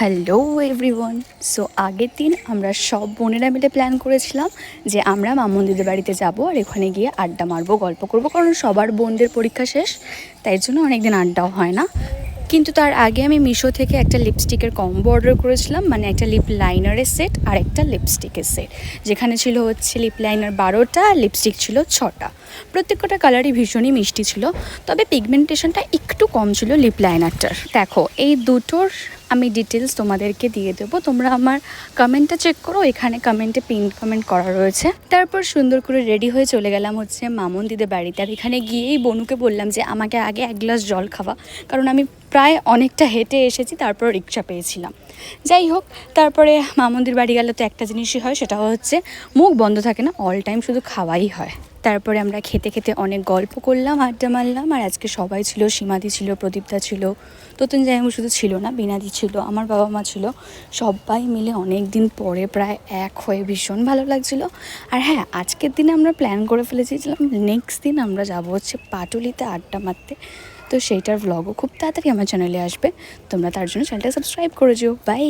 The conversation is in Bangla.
Hello everyone. সো আগের দিন আমরা সব বোনেরা মিলে প্ল্যান করেছিলাম যে আমরা মামন্দিদের বাড়িতে যাব আর এখানে গিয়ে আড্ডা মারবো, গল্প করব, কারণ সবার বোনদের পরীক্ষা শেষ, তাই জন্য অনেকদিন আড্ডাও হয় না। কিন্তু তার আগে আমি মিশো থেকে একটা লিপস্টিকের কম্বো অর্ডার করেছিলাম মানে একটা লিপ লাইনারের সেট আর একটা লিপস্টিকের সেট যেখানে ছিল হচ্ছে লিপ লাইনার বারোটা আর লিপস্টিক ছিল ছটা। প্রত্যেকটা কালারই ভীষণই মিষ্টি ছিল, তবে পিগমেন্টেশনটা একটু কম ছিল লিপ লাইনারটার দেখো, এই দুটোর আমি ডিটেলস তোমাদেরকে দিয়ে দেবো। তোমরা আমার কমেন্টটা চেক করো, এখানে কমেন্টে পিন কমেন্ট করা রয়েছে। তারপর সুন্দর করে রেডি হয়ে চলে গেলাম হচ্ছে মামন দিদের বাড়িতে। আর এখানে গিয়েই বনুকে বললাম যে, আমাকে আগে এক গ্লাস জল খাওয়া। কারণ আমি প্রায় অনেকটা হেঁটে এসেছি তারপর রিক্সা পেয়েছিলাম। যাই হোক, তারপরে মামন্দির বাড়ি গেলে তো একটা জিনিসই হয়, সেটা হচ্ছে মুখ বন্ধ থাকে না অল টাইম শুধু খাওয়াই হয়। তারপরে আমরা খেতে খেতে অনেক গল্প করলাম, আড্ডা মারলাম, আর আজকে সবাই ছিল, সীমাদি ছিল, প্রদীপদা ছিল, তোতন জায়গা শুধু ছিল না বিনাদি ছিল, আমার বাবা মা ছিল, সবাই মিলে অনেক দিন পরে প্রায় এক হয়ে ভীষণ ভালো লাগছিল। আর হ্যাঁ আজকের দিনে আমরা প্ল্যান করে ফেলেছিলাম নেক্সট দিন আমরা যাব হচ্ছে পাটুলিতে আড্ডা মারতে। তো সেইটার ভ্লগও খুব তাড়াতাড়ি আমার চ্যানেলে আসবে। তোমরা তার জন্য চ্যানেলটা সাবস্ক্রাইব করে যেও। বাই